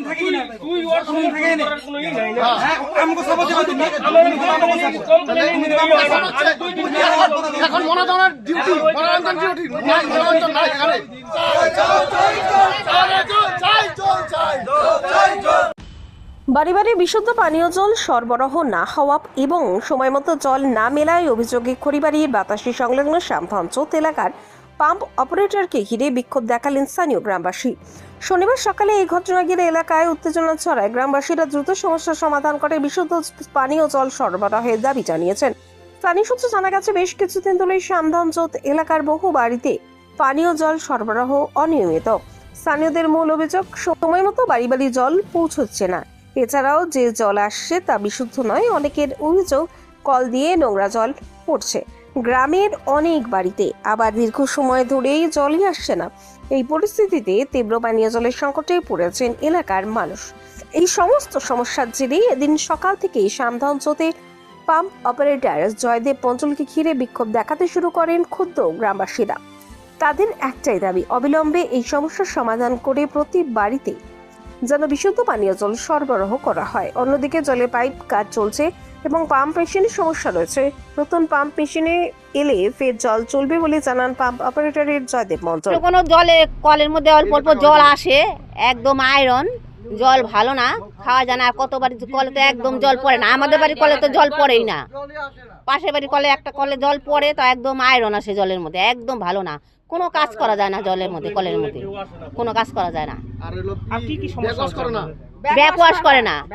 কোনদিন থাকি না তুই ওর কোনদিন থাকি না। কোনো ই নাই না। হ্যাঁ দিবা তুমি এখন ডিউটি মনোরঞ্জন ডিউটি মনোরঞ্জন নাই এখানে বাড়ি বাড়ি বিশুদ্ধ পানীয় জল সরবরাহ না হওয়া এবং সময়মতো জল না মেলায় অভিযোগে খড়িবাড়ির বাতাসী সংলগ্ন শ্যামভঞ্চত এলাকার পাম্প অপারেটরকে ঘিরে বিক্ষোভ দেখালেন স্থানীয় গ্রামবাসী। শনিবার সকালে এই ঘটনা ঘিরে এলাকায় উত্তেজনা ছড়ায়। গ্রামবাসীরা দ্রুত সমস্যার সমাধান করে বিশুদ্ধ পানীয় জল সরবরাহের দাবি জানিয়েছেন। স্থানীয় সূত্রে জানা গেছে, বেশ কিছুদিন ধরে শ্যামধনজোত এলাকার বহু বাড়িতে পানীয় জল সরবরাহ অনিয়মিত। স্থানীয়দের মূল অভিযোগ, সময় মতো বাড়ি বাড়ি জল পৌঁছচ্ছে না। এছাড়াও যে জল আসছে তা বিশুদ্ধ নয়, অনেকের অভিযোগ, কল দিয়ে নোংরা জল পড়ছে। গ্রামের অনেক বাড়িতে আবার দীর্ঘ সময় ধরেই জলই আসছে না। এই পরিস্থিতিতে তীব্র পানীয় জলের সংকটে পড়েছেন এলাকার মানুষ। এই সমস্ত সমস্যার জেরে এদিন সকাল থেকেই সামধাঞ্চতে পাম্প অপারেটর জয়দেব পঞ্চলকে ঘিরে বিক্ষোভ দেখাতে শুরু করেন ক্ষুদ্র গ্রামবাসীরা। তাদের একটাই দাবি, অবিলম্বে এই সমস্যার সমাধান করে প্রতি বাড়িতে যেন বিশুদ্ধ পানীয় জল সরবরাহ করা হয়। অন্যদিকে জলের পাইপ কাজ চলছে এবং পাম্প মেশিনের সমস্যা রয়েছে। নতুন পাম্প মেশিনে এলে ফের জল চলবে বলে জানান পাম্প অপারেটরের জয়দেব মঞ্চল কোনো জলে কলের মধ্যে অল্প অল্প জল আসে একদম আয়রন জল ভালো না খাওয়া যায় না আর কত বাড়ি কলে তো একদম জল পড়ে না আমাদের বাড়ি কলে তো জল পড়েই না। পাশের বাড়ি কলে একটা কলে জল পড়ে তো একদম আয়রন আসে জলের মধ্যে একদম ভালো না। কোনো কাজ করা যায় না জলের মধ্যে কলের মধ্যে। কোনো কাজ করা যায় না। আর কি কি সমস্যা না। ব্যাক ওয়াশ করে না।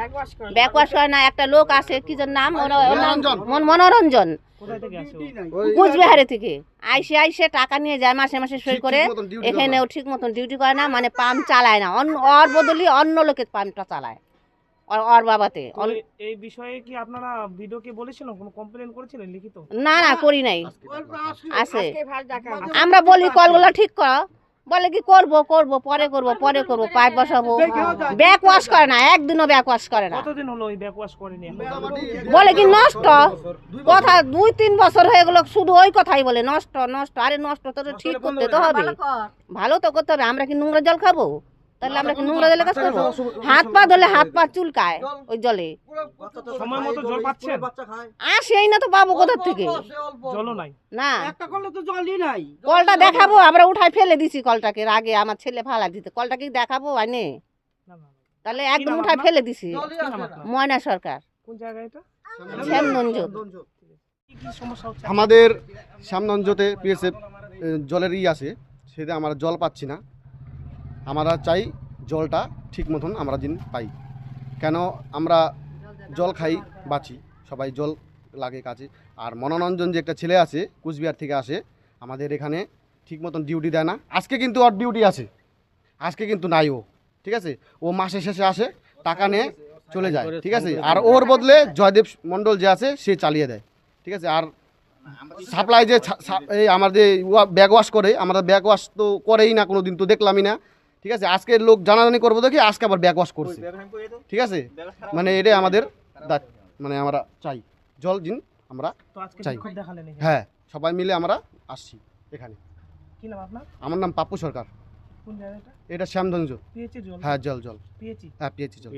ব্যাক ওয়াশ করে না। একটা লোক আসে কি যেন নাম? মনোরঞ্জন। মন- থেকে কুচবিহারে থেকে। আইসে আইসে টাকা নিয়ে যায় মাসে মাসে সই করে। ঠিক মতন duty এখানে ও ঠিক মতন ডিউটি করে না মানে পাম্প চালায় না। অন্য ওর বদলি অন্য লোকের পাম্পটা চালায়। ওর বাবাতে। তো অন- এই- এই বিষয়ে কি আপনারা ভিডিওকে বলেছিলেন কোনো কমপ্লেন করেছিলেন লিখিত? না না করি নাই। আছে। আমরা বলি কলগুলো ঠিক করো। বলে কি করব করব পরে করব পরে করব পাইপ বসাবো। ব্যাক ওয়াশ করে না একদিনও ব্যাক ওয়াশ করে না। কতদিন হলো ওই ব্যাক ওয়াশ করেনি এখন? বলে কি নষ্ট? কথা দুই তিন বছর হয়ে গেল শুধু ওই কথাই বলে নষ্ট নষ্ট আরে নষ্ট তো ঠিক করতে তো হবে। ভালো তো করতে হবে আমরা কি নোংরা জল খাব? তাহলে আমরা নোংরা জলে কাজ করব? হাত পা ধরলে হাত পা চুলকায় ওই জলে। সময় মতো জল পাচ্ছেন আসেই না তো পাবো কোথার থেকে? নাই। না। একটা করলে তো জলই নাই। কলটা দেখাবো আমরা উঠাই ফেলে দিছি কলটাকে। আগে আমার ছেলে ফালা দিতে কলটা কি দেখাবো আনে না, না, না। তাহলে একদম উঠাই ফেলে দিছি। ময়না সরকার। কোন জায়গায় এটা? শ্যামগঞ্জ কি কি সমস্যা হচ্ছে আমাদের সামনঞ্জতে পিএসএফ জলের ই আছে। সেটা আমরা জল পাচ্ছি না। আমরা চাই জলটা ঠিক মতন আমরা দিন পাই। কেন আমরা জল খাই, বাঁচি, সবাই জল লাগে কাছে আর মনোরঞ্জন যে একটা ছেলে আছে, কুচবিহার থেকে আসে, আমাদের এখানে ঠিক মতন ডিউটি দেয় না। আজকে কিন্তু ওর ডিউটি আছে। আজকে কিন্তু নাই ও, ঠিক আছে? ও মাসে শেষে আসে, টাকা নিয়ে চলে যায়, ঠিক আছে? আর ওর বদলে জয়দেব মণ্ডল যে আছে, সে চালিয়ে দেয়, ঠিক আছে? আর সাপ্লাই যে সা- এই ব্যাগ ওয়াশ করে, আমরা ব্যাগ ওয়াশ তো করেই না কোনো দিন তো দেখলামই না। ঠিক আছে? আজকে লোক জানাজানি করব দেখি আজকে আবার ব্যাগ ওয়াশ করছে। ঠিক আছে? মানে এটাই আমাদের মানে আমরা চাই। জল দিন আমরা চাই। হ্যাঁ সবাই মিলে আমরা আসছি এখানে। কি নাম আপনার? আমার নাম পাপ্পু সরকার। এটা শ্যামধঞ্জ জল? হ্যাঁ জল জল। হ্যাঁ পিএইচি জল।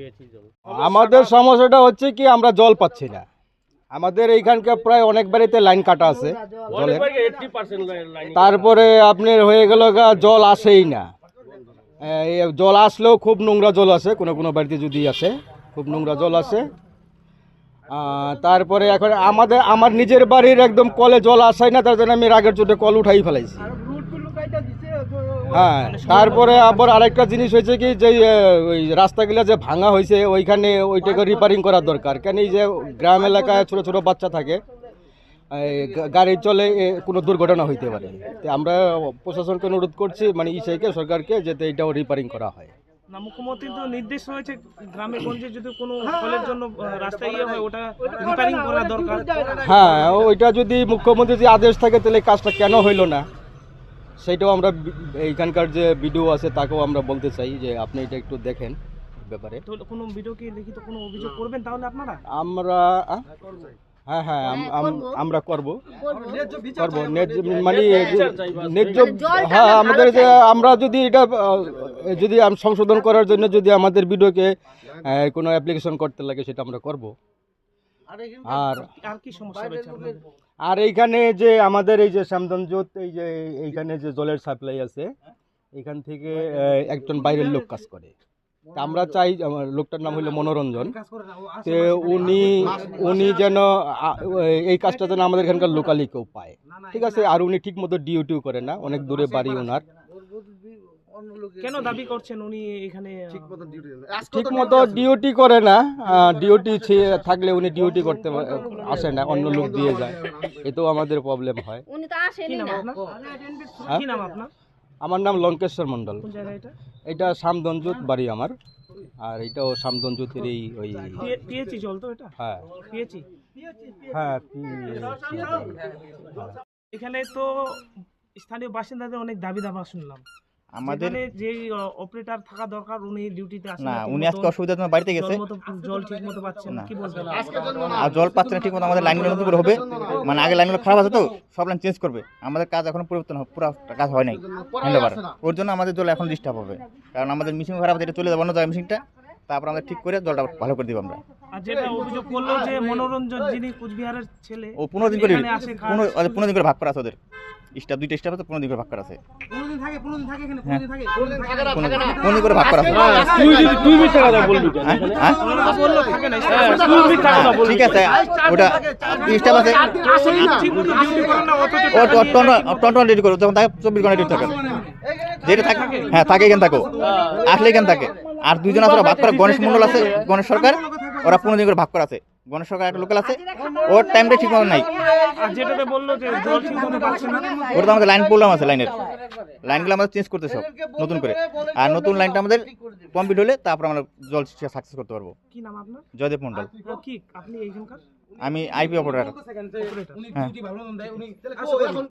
আমাদের সমস্যাটা হচ্ছে কি আমরা জল পাচ্ছি না। আমাদের এইখানকার প্রায় অনেক বাড়িতে লাইন কাটা আছে জলের। তারপরে আপনার হয়ে গেল জল আসেই না। জল আসলেও খুব নোংরা জল আসে কোনো কোনো বাড়িতে যদি আসে খুব নোংরা জল আসে আহ, তারপরে এখন আমাদের আমার নিজের বাড়ির একদম কলে জল আসাই না তার জন্য আমি রাগের চোটে কল উঠাই ফেলাইছি। হ্যাঁ তারপরে আবার আরেকটা জিনিস হয়েছে কি যে ওই রাস্তাগুলো যে ভাঙা হয়েছে ওইখানে ওইটাকে রিপেয়ারিং করা দরকার। কেন এই যে গ্রাম এলাকায় ছোট ছোট বাচ্চা থাকে গাড়ি চলে কোনো দুর্ঘটনা হইতে পারে। তো আমরা প্রশাসনকে অনুরোধ করছি মানে ইসাইকে সরকারকে যাতে এটাও রিপেয়ারিং করা হয়। না মুখ্যমন্ত্রী তো নির্দেশ রয়েছে গ্রামে গঞ্জে যদি কোনো ফলের জন্য আহ, ইয়ে হয় ওটা রিপেয়ারিং করা দরকার। হ্যাঁ ওইটা যদি যে আদেশ থাকে তাহলে কাজটা কেন হইল না? সেইটাও আমরা এইখানকার যে ভিডিও আছে তাকেও আমরা বলতে চাই যে আপনি এটা একটু দেখেন ব্যাপারে। কোনো ভিডিও কি লিখিত কোনো অভিযোগ করবেন তাহলে আপনারা? আমরা? হ্যাঁ হ্যাঁ হ্যাঁ, করব। আমরা করব। করব। মানে ন্যায্য জলটা হ্যাঁ আমাদের যে আমরা যদি এটা যদি সংশোধন করার জন্য যদি আমাদের ভিডিওকে কোনো অ্যাপ্লিকেশন করতে লাগে সেটা আমরা করব। আর আর কি সমস্যা রয়েছে আর এইখানে যে আমাদের এই যে শ্যামদঞ্জত এই যে এইখানে যে জলের সাপ্লাই আছে এখান থেকে একজন বাইরের লোক কাজ করে। তা আমরা চাই আমার লোকটার নাম হলো মনোরঞ্জন। তো উনি উনি যেন এই কাজটা যেন আমাদের এখানকার লোকালি কেউ পায়। ঠিক আছে? আর উনি ঠিক মতো ডিউটিও করে না অনেক দূরে বাড়ি ওনার কেন দাবি করছেন উনি এখানে? ঠিক মতো ডিউটি করে না ডিউটি থাকলে উনি ডিউটি করতে আসে না অন্য লোক দিয়ে যায়। এতেও আমাদের প্রবলেম হয়। উনি তো কি আসেনি নাম না আমার নাম লঙ্কেশ্বর মন্ডল এটা? শামদঞ্জুত বাড়ি আমার। আর এটাও শামদঞ্জুতের এই ওই জল তো এটা? হ্যাঁ। হ্যাঁ এখানে তো স্থানীয় বাসিন্দাদের অনেক দাবি দাবা শুনলাম। আমাদের যে অপারেটর থাকা দরকার উনি ডিউটিতে আসেন না উনি আজকে অসুবিধার জন্য বাড়িতে গেছে। জল মতো জল ঠিক মতো পাচ্ছেন না। কি বলবেন? আর জল পাচ্ছে না ঠিক মতো আমাদের লাইনগুলো নতুন করে হবে। মানে আগে লাইনগুলো খারাপ আছে তো সব লাইন চেঞ্জ করবে। আমাদের কাজ এখন পরিবর্তন হবে পুরো কাজ হয় নাই। হ্যান্ডওভার ওর জন্য আমাদের জল এখন ডিস্টার্ব হবে। কারণ আমাদের মেশিন খারাপ আছে এটা চলে যাব না জায়গায় মেশিনটা তারপর আমরা ঠিক করে জলটা ভালো করে দিব আমরা। আর যেটা অভিযোগ করল যে মনোরঞ্জন যিনি কুচবিহারের ছেলে ও পনেরো দিন করে। পনেরো পনেরো দিন করে ভাগ করা আছে ওদের স্টাফ দুইটা স্টাফ আছে পনেরো দিন করে ভাগ করা আছে হ্যাঁ পনেরো পনেরো করে ভাগ করা আছে হ্যাঁ? হ্যাঁ? হ্যাঁ, ঠিক ওটা স্টাফ ডিউটি টন রেডি করো যখন থাকে চব্বিশ ঘণ্টা রেডি থাকে যেটা থাকে হ্যাঁ থাকে এখান থাকো আসলে এখান থাকে আর দুজন আছে ভাগ করা গণেশ মন্ডল আছে গণেশ সরকার ওরা পনেরো দিন করে ভাগ করা আছে। গণেশ সরকার একটা লোকাল আছে ওর টাইমটা ঠিক মতো নাই। আর যেটাতে বলল যে জল ঠিক মতো পাচ্ছেন না ওটা তো আমাদের লাইন প্রবলেম আছে লাইনের লাইনগুলো আমাদের চেঞ্জ করতে সব নতুন করে। আর নতুন লাইনটা আমাদের কমপ্লিট হলে তারপর আমরা জল সাকসেস করতে পারব। কি নাম আপনার? জয়দেব মন্ডল ও কি? আপনি এইখানকার আমি আইপি অপারেটর অপারেটর হ্যাঁ।